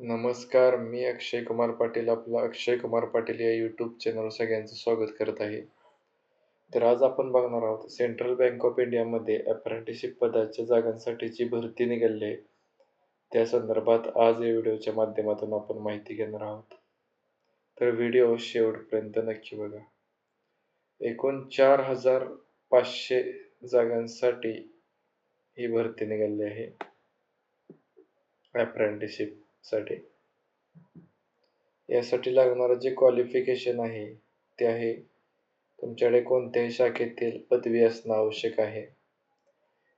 नमस्कार मी अक्षय कुमार पाटील आपला अक्षय कुमार पाटील या यूट्यूब चॅनलवर सगळ्यांचं स्वागत करत आहे. तर आज आपण बघणार आहोत सेंट्रल बँक ऑफ इंडियामध्ये अप्रेंटिसशिप पदाच्या जागांसाठीची भरती निघाली आहे त्या संदर्भात आज या व्हिडिओच्या माध्यमातून आपण माहिती घेणार आहोत. तर व्हिडिओ शेवटपर्यंत नक्की बघा. एकूण चार हजार पाचशे जागांसाठी ही भरती निघाली आहे. अप्रेंटिसशिप साठी. यासाठी लागणारं जे क्वालिफिकेशन आहे ते आहे तुमच्याकडे कोणत्याही शाखेतील पदवी असणं आवश्यक आहे.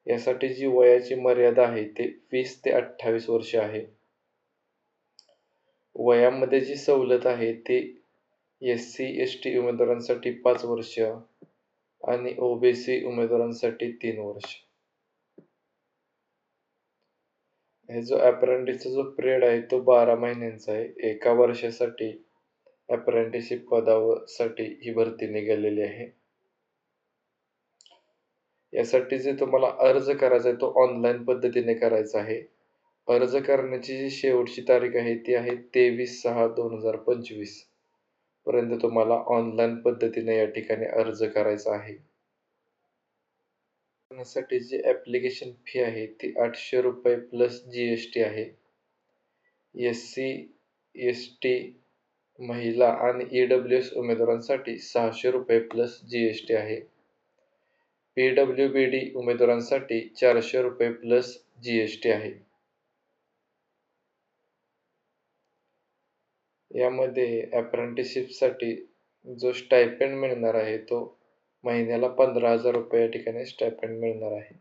यासाठी जी वयाची मर्यादा आहे ते वीस ते अठ्ठावीस वर्ष आहे. वयामध्ये जी सवलत आहे ती एस सी एस टी उमेदवारांसाठी पाच वर्ष आणि ओबीसी उमेदवारांसाठी तीन वर्ष. हे जो अप्रेंटिसचा जो पिरियड आहे तो बारा महिन्यांचा आहे. एका वर्षासाठी अप्रेंटिसशिप पदासाठी ही भरती निघालेली आहे. यासाठी जे तुम्हाला अर्ज करायचा आहे तो ऑनलाईन पद्धतीने करायचा आहे. अर्ज करण्याची जी शेवटची तारीख आहे ती आहे तेवीस सहा दोन हजार पंचवीस. पर्यंत तुम्हाला ऑनलाईन पद्धतीने या ठिकाणी अर्ज करायचा आहे. करण्यासाठी जी ॲप्लिकेशन फी आहे ती आठशे रुपये प्लस जी एस टी आहे. एस सी एस टी महिला आणि ई डब्ल्यू एस उमेदवारांसाठी सहाशे रुपये प्लस जी एस टी आहे. पी डब्ल्यू बी डी उमेदवारांसाठी चारशे रुपये प्लस जी एस टी आहे. यामध्ये ॲप्रेंटिसशिपसाठी जो स्टायपेंड मिळणार आहे तो महिन्याला पंधरा हजार रुपये या ठिकाणी स्टायपेंड मिळणार आहे.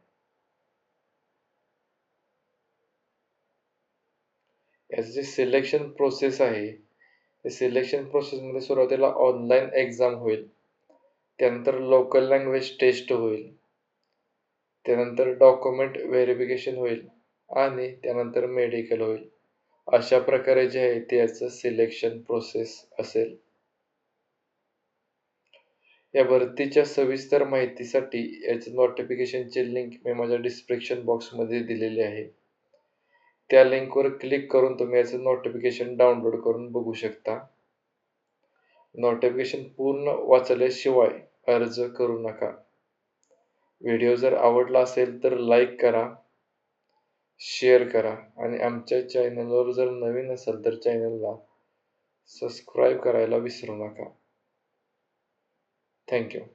याचं जे सिलेक्शन प्रोसेस आहे ते सिलेक्शन प्रोसेसमध्ये सुरुवातीला ऑनलाईन एक्झाम होईल. त्यानंतर लोकल लँग्वेज टेस्ट होईल. त्यानंतर डॉक्युमेंट व्हेरिफिकेशन होईल आणि त्यानंतर मेडिकल होईल. अशा प्रकारे जे आहे ते याचं सिलेक्शन प्रोसेस असेल. या भरतीच्या सविस्तर माहितीसाठी याचं नोटिफिकेशनची लिंक मी माझ्या डिस्क्रिप्शन बॉक्समध्ये दिलेली आहे. त्या लिंकवर क्लिक करून तुम्ही याचं नोटिफिकेशन डाउनलोड करून बघू शकता. नोटिफिकेशन पूर्ण वाचल्याशिवाय अर्ज करू नका. व्हिडिओ जर आवडला असेल तर लाईक करा शेअर करा आणि आमच्या चॅनलवर जर नवीन असेल तर चॅनलला सबस्क्राईब करायला विसरू नका. Thank you.